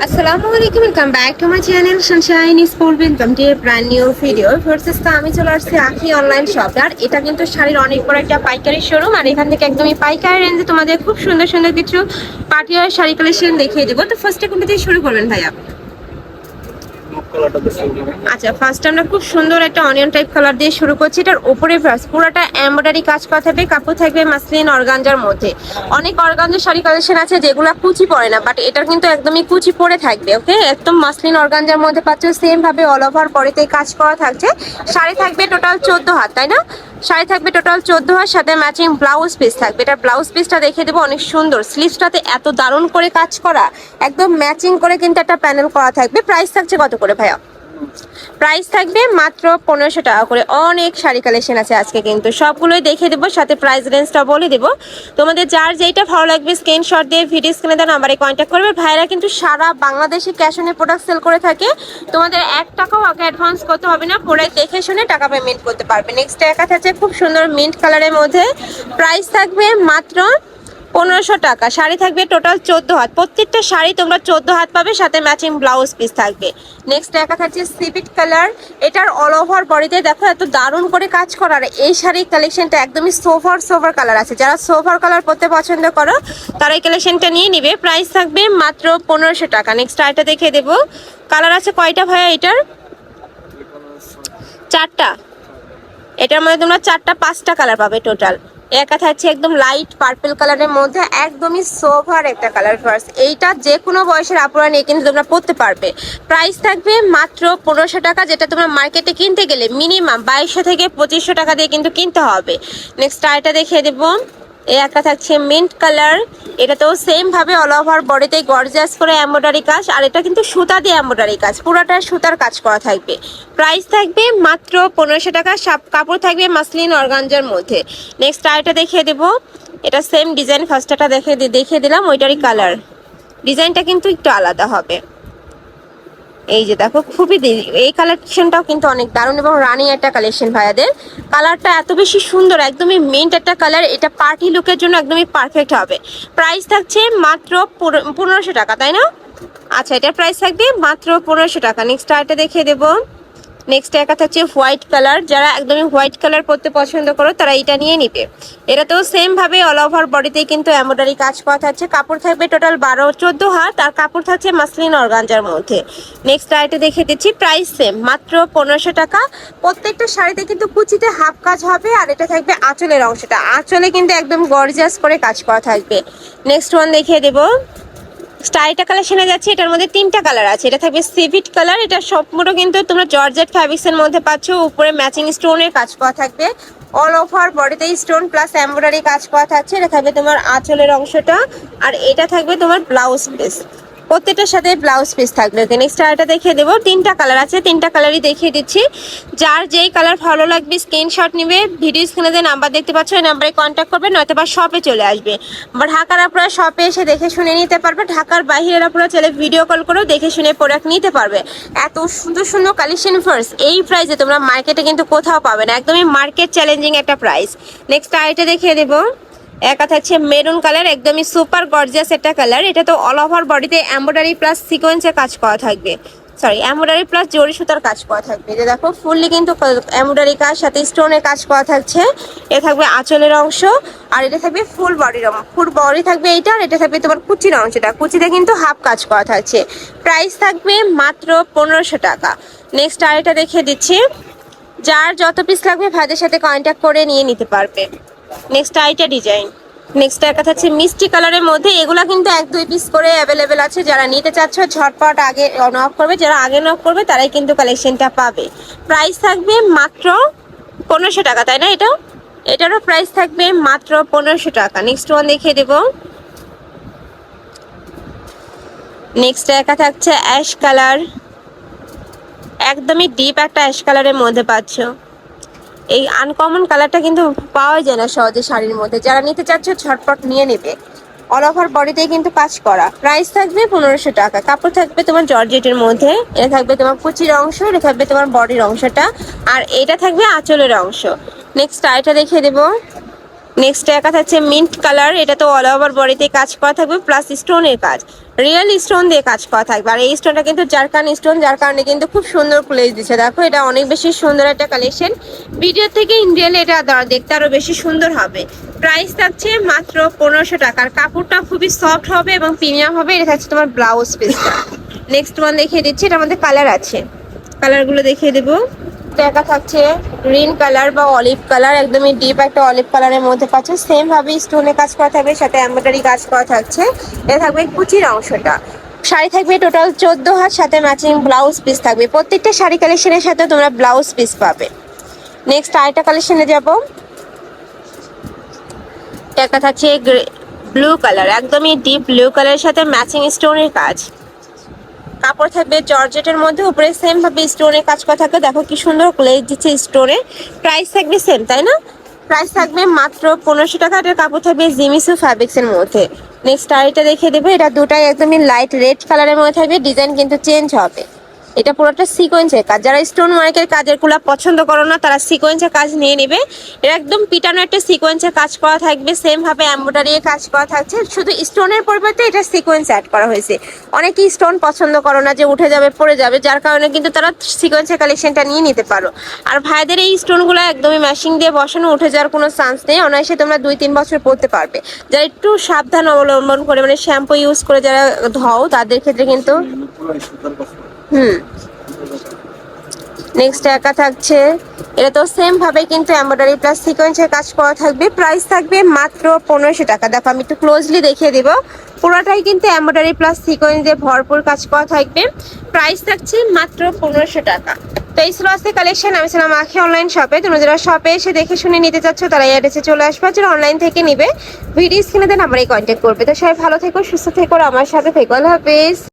আসসালামু আলাইকুম welcome back to my channel Sunshine is welcome to a brand new video first তো আমি চলে আসছি আখি অনলাইন শপ আর এটা কিন্তু শাড়ির অনেক বড় একটা পাইকারি শোরুম আর এখান থেকে একদমই পাইকারি রেঞ্জে তোমাদের খুব সুন্দর সুন্দর কিছু পার্টিওয়ার শাড়ি কালেকশন দেখিয়ে দেবো। তো ফার্স্টে কোনটা দিয়ে শুরু করবেন ভাইয়া? আচ্ছা ফার্স্ট আমরা খুব সুন্দর একটা অনিয়ন টাইপ কালার দিয়ে শুরু করছি। এটার ফার্স্ট পুরোটা এমব্রয়ডারি কাজ করা থাকবে, কাপড় থাকবে মাসলিন অর্গানজার মধ্যে। অনেক অর্গানজার শাড়ি কালেকশন আছে যেগুলো কুচি পড়ে না বাট এটার কিন্তু একদমই কুচি পরে থাকবে ওকে একদম মাসলিন অর্গানজার মধ্যে পাচ্ছ সেম ভাবে অল ওভার পরেতে কাজ করা থাকছে। শাড়ি থাকবে টোটাল চোদ্দ হাত, তাই না? শাড়ি থাকবে টোটাল চোদ্দ হাত, সাথে ম্যাচিং ব্লাউজ পিস থাকবে। এটা ব্লাউজ পিসটা দেখে দেবো, অনেক সুন্দর। স্লিভসটাতে এত দারুণ করে কাজ করা, একদম ম্যাচিং করে কিন্তু একটা প্যানেল করা থাকবে। প্রাইস থাকছে কত করে ভাইয়া? প্রাইস থাকবে মাত্র পনেরোশো টাকা করে। অনেক শাড়ি কালেকশন আছে আজকে কিন্তু। সবগুলোই দেখে দেবো, সাথে প্রাইস রেঞ্জটা বলে দেবো। তোমাদের যার যেইটা ভালো লাগবে স্ক্রিনশট দিয়ে ভিডিও স্ক্রিনে দেওয়া নাম্বারে কন্ট্যাক্ট করবে। ভাইরা কিন্তু সারা বাংলাদেশে ক্যাশ অনে প্রোডাক্ট সেল করে থাকে। তোমাদের এক টাকাও আগে অ্যাডভান্স করতে হবে না প্রোডাক্ট দেখে শুনে টাকা পেমেন্ট করতে পারবে। নেক্সট একা থাকছে খুব সুন্দর মিন্ট কালারের মধ্যে। প্রাইস থাকবে মাত্র পনেরোশো টাকা। শাড়ি থাকবে টোটাল চোদ্দ হাত। প্রত্যেকটা শাড়ি তোমরা চোদ্দ হাত পাবে, সাথে ম্যাচিং ব্লাউজ পিস থাকবে। নেক্সট দেখা থাকছে সিভিট কালার এটার অল ওভার বডিতে দেখো এত দারুণ করে কাজ করার এই শাড়ির কালেকশনটা একদমই সোভার সোভার কালার আছে। যারা সোভার কালার পরতে পছন্দ করো, তারা এই কালেকশনটা নিয়ে নিবে। প্রাইস থাকবে মাত্র পনেরোশো টাকা। নেক্সট আরেকটা দেখে দেবো। কালার আছে কয়টা ভাইয়া এটার? চারটা। এটার মধ্যে তোমরা চারটা, পাঁচটা কালার পাবে টোটাল একা থাকছে একদম লাইট পার্পল কালারের মধ্যে, একদমই সোভার একটা কালার ফার্স্ট এইটা যে কোনো বয়সের আপুরা নিয়ে কিন্তু তোমরা পড়তে পারবে। প্রাইস থাকবে মাত্র পনেরোশো টাকা, যেটা তোমরা মার্কেটে কিনতে গেলে মিনিমাম বাইশশো থেকে পঁচিশশো টাকা দিয়ে কিন্তু কিনতে হবে। নেক্সট আরেকটা দেখিয়ে দেবো। এই একটা থাকছে মিন্ট কালার এটাতেও সেম ভাবে অল ওভার বডিতে গর্জিয়াস করে এমব্রয়ডারি কাজ, আর এটা কিন্তু সুতা দিয়ে এমব্রয়ডারি কাজ, পুরোটা সুতার কাজ করা থাকবে। প্রাইস থাকবে মাত্র পনেরোশো টাকা, সাপ কাপড় থাকবে মাসলিন অর্গানজার মধ্যে। নেক্সট আরেকটা দেখিয়ে দেবো। এটা সেম ডিজাইন ফার্স্টটা দেখে দেখিয়ে দিলাম, ওইটারই কালার ডিজাইনটা কিন্তু একটু আলাদা হবে। এই যে দেখো, খুবই এই কালেকশনটাও কিন্তু অনেক দারুণ এবং রানিং একটা কালেকশন ভাইয়াদের। কালারটা এত বেশি সুন্দর, একদমই মেন্ট একটা কালার এটা পার্টি লুকের জন্য একদমই পারফেক্ট হবে। প্রাইস থাকছে মাত্র পনেরোশো টাকা, তাই না? আচ্ছা এটার প্রাইস থাকবে মাত্র পনেরোশো টাকা। নেক্সট আরেকটা দেখিয়ে দেবো। নেক্সট একা থাকছে হোয়াইট কালার যারা একদমই হোয়াইট কালার পরতে পছন্দ করো, তারা এটা নিয়ে নিবে। এটাতেও সেম ভাবে অল ওভার বডিতেই কিন্তু এমব্রয়ডারি কাজ করা থাকছে কাপড় থাকবে টোটাল বারো, চোদ্দ হাত, আর কাপড় থাকছে মাসলিন অর্গানজার মধ্যে। নেক্সট আইটে দেখে দিচ্ছি প্রাইস সেম মাত্র পনেরোশো টাকা। প্রত্যেকটা শাড়িতে কিন্তু কুচিতে হাফ কাজ হবে, আর এটা থাকবে আঁচলের অংশটা। আঁচলে কিন্তু একদম গর্জিয়াস করে কাজ করা থাকবে। নেক্সট ওয়ান দেখিয়ে দেবো। স্টাইলটা কালেকশনে যাচ্ছে, এটার মধ্যে তিনটা কালার আছে। এটা থাকবে সিভিট কালার এটা সম্পূর্ণ কিন্তু তোমরা জর্জেট ফ্যাব্রিক্স এর মধ্যে পাচ্ছ, উপরে ম্যাচিং স্টোনের কাজ করা থাকবে। অল ওভার বডিতে স্টোন প্লাস এমব্রয়ডারি কাজ করা থাকছে, এটা থাকবে তোমার আঁচলের অংশটা, আর এটা থাকবে তোমার ব্লাউজ পিস প্রত্যেকটার সাথে ব্লাউজ পিস থাকবে। ওকে নেক্সট আরেকটা দেখিয়ে দেবো। তিনটা কালার আছে, তিনটা কালারই দেখিয়ে দিচ্ছি। যার যেই কালার ভালো লাগবে স্ক্রিনশট নিবে ভিডিও স্ক্রিনে যে নাম্বার দেখতে পাচ্ছ, ওই নাম্বারে কন্ট্যাক্ট করবে নয়তো বা শপে চলে আসবে। বা ঢাকার আপনারা শপে এসে দেখে শুনে নিতে পারবে। ঢাকার বাইরের আপনারা চলে ভিডিও কল করেও দেখে শুনে প্রোডাক্ট নিতে পারবে। এত সুন্দর সুন্দর কালেকশন ফার্স এই প্রাইসে তোমরা মার্কেটে কিন্তু কোথাও পাবে না। একদমই মার্কেট চ্যালেঞ্জিং একটা প্রাইস নেক্সট আরেকটা দেখিয়ে দেবো। একা থাকছে মেরুন কালার, একদমই সুপার গর্জিয়াস একটা কালার। এটা তো অল ওভার বডিতে এমব্রয়ডারি প্লাস সিকোয়েন্সের কাজ করা থাকবে। সরি এমব্রয়ডারি প্লাস জরি সুতার কাজ করা থাকবে। যে দেখো ফুললি কিন্তু এমব্রয়ডারি কাজ, সাথে স্টোনের কাজ করা থাকছে। এ থাকবে আঁচলের অংশ, আর এটা থাকবে ফুল বডির ফুল বডি থাকবে এইটা, আর এটা থাকবে তোমার কুচির অংশটা। কুচিতে কিন্তু হাফ কাজ করা থাকছে। প্রাইস থাকবে মাত্র পনেরোশো টাকা। নেক্সট আরেকটা দেখিয়ে দিচ্ছি। যার যত পিস লাগবে ভাইদের সাথে কন্ট্যাক্ট করে নিয়ে নিতে পারবে। নেক্সট আইটা ডিজাইন নেক্সট একটা থাকছে মিষ্টি কালারের মধ্যে। এগুলা কিন্তু এক, দুই পিস করে অ্যাভেলেবেল আছে। যারা নিতে চাচ্ছ, ঝটপট আগে নক করবে। যারা আগে নক করবে, তারাই কিন্তু কালেকশনটা পাবে। প্রাইস থাকবে মাত্র পনেরোশো টাকা, তাই না এটা? এটারও প্রাইস থাকবে মাত্র পনেরোশো টাকা। নেক্সট ওয়ান দেখিয়ে দেবো। নেক্সট একা থাকছে অ্যাশ কালার একদমই ডিপ একটা অ্যাশ কালারের মধ্যে পাচ্ছ। এই আনকমন কালারটা কিন্তু পাওয়া যায় না সহজে শাড়ির মধ্যে। যারা নিতে চাচ্ছ, ঝটপট নিয়ে নেবে। অল ওভার বডিতেই কিন্তু কাজ করা। প্রাইস থাকবে পনেরোশো টাকা। কাপড় থাকবে তোমার জর্জেটের মধ্যে। এটা থাকবে তোমার কুচির অংশ, এটা থাকবে তোমার বডির অংশটা। আর এটা থাকবে আঁচলের অংশ। নেক্সট আরেকটা দেখিয়ে দেবো। নেক্সট একা থাকছে মিন্ট কালার এটা তো অল ওভার বডিতে কাজ করা থাকবে প্লাস স্টোনের কাজ। রিয়েল স্টোন দিয়ে কাজ করা থাকবে। আর এই স্টোনটা কিন্তু জারকান স্টোন যার কারণে কিন্তু খুব সুন্দর প্লেস দিচ্ছে দেখো, এটা অনেক বেশি সুন্দর একটা কালেকশন ভিডিও থেকে ইন এটা দেখতে আরও বেশি সুন্দর হবে। প্রাইস থাকছে মাত্র পনেরোশো টাকার কাপড়টা খুবই সফট হবে এবং প্রিমিয়াম হবে। এটা থাকছে তোমার ব্লাউজ পিসটা নেক্সট ওয়ান দেখিয়ে দিচ্ছি। এটা আমাদের কালার আছে। কালারগুলো দেখিয়ে দেবো। দেখা থাকছে গ্রিন কালার বা অলিভ কালার, একদমই ডিপ একটা অলিভ কালারের মধ্যে পাচ্ছে। সেম ভাবে স্টোনে কাজ করা থাকবে, সাথে এমব্রয়ডারি কাজ করা থাকছে। এটা থাকবে কুচির অংশটা। শাড়ি থাকবে টোটাল চোদ্দ হাত, সাথে ম্যাচিং ব্লাউজ পিস থাকবে। প্রত্যেকটা শাড়ি কালেকশনের সাথে তোমরা ব্লাউজ পিস পাবে। নেক্সট আরেকটা কালেকশনে যাব। একটা থাকছে ব্লু কালার একদমই ডিপ ব্লু কালারের সাথে ম্যাচিং স্টোনের কাজ। কাপড় থাকবে জর্জেটের মধ্যে, উপরে সেম ভাবে স্টোনের কাজ করা থাকবে। দেখো কি সুন্দর গ্লেজ দিচ্ছে স্টোনে প্রাইস থাকবে সেম তাই না? প্রাইস থাকবে মাত্র পনেরোশো টাকা এটার কাপড় থাকবে জিমিসু ফ্যাব্রিক্স এর মধ্যে। নেক্সট আর এটা দেখিয়ে দেবো। এটা দুটাই একদমই লাইট রেড কালারের মধ্যে থাকবে। ডিজাইন কিন্তু চেঞ্জ হবে। এটা পুরোটা সিকোয়েন্সের কাজ। যারা স্টোন ওয়ার্কের কাজেরগুলা পছন্দ করো না, তারা সিকোয়েন্সের কাজ নিয়ে নেবে। এটা একদম পিটানো একটা সিকোয়েন্সের কাজ করা থাকবে সেম ভাবে এমব্রয়ডারি কাজ করা থাকছে। শুধু স্টোনের পরিবর্তে এটা সিকোয়েন্স অ্যাড করা হয়েছে। অনেকেই স্টোন পছন্দ করো না যে উঠে যাবে, পড়ে যাবে, যার কারণে কিন্তু তারা সিকোয়েন্সের কালেকশনটা নিয়ে নিতে পারো। আর ভাইদের এই স্টোনগুলো একদমই ম্যাশিং দিয়ে বসানো, উঠে যাওয়ার কোনো চান্স নেই। অনায়াসে তোমরা দুই তিন বছর পরতে পারবে। যারা একটু সাবধান অবলম্বন করে মানে শ্যাম্পু ইউজ করে যারা ধও, তাদের ক্ষেত্রে কিন্তু হুম। নেক্সট একা থাকছে। এটা তো সেম ভাবে কিন্তু এমব্রয়ডারি প্লাস সিকোয়েন্সের কাজ করা থাকবে। প্রাইস থাকবে মাত্র পনেরোশো টাকা। দেখো, আমি একটু ক্লোজলি দেখিয়ে দিব। পুরোটাই কিন্তু এমব্রয়ডারি প্লাস সিকোয়েন্স দিয়ে ভরপুর কাজ করা থাকবে। প্রাইস থাকছে মাত্র পনেরোশো টাকা। তো এই ছিল আজকে কালেকশন আমি ছিলাম আখি অনলাইন শপে তোমরা যারা শপে এসে দেখে শুনে নিতে চাচ্ছ, তারা এই অ্যাড্রেসে চলে আসবে। যারা অনলাইন থেকে নিবে ভিডিও স্ক্রিনে দেন আমারই কন্ট্যাক্ট করবে। তো সবাই ভালো থেকো, সুস্থ থেকো আমার সাথে থেকো। আল্লাহ হাফেজ।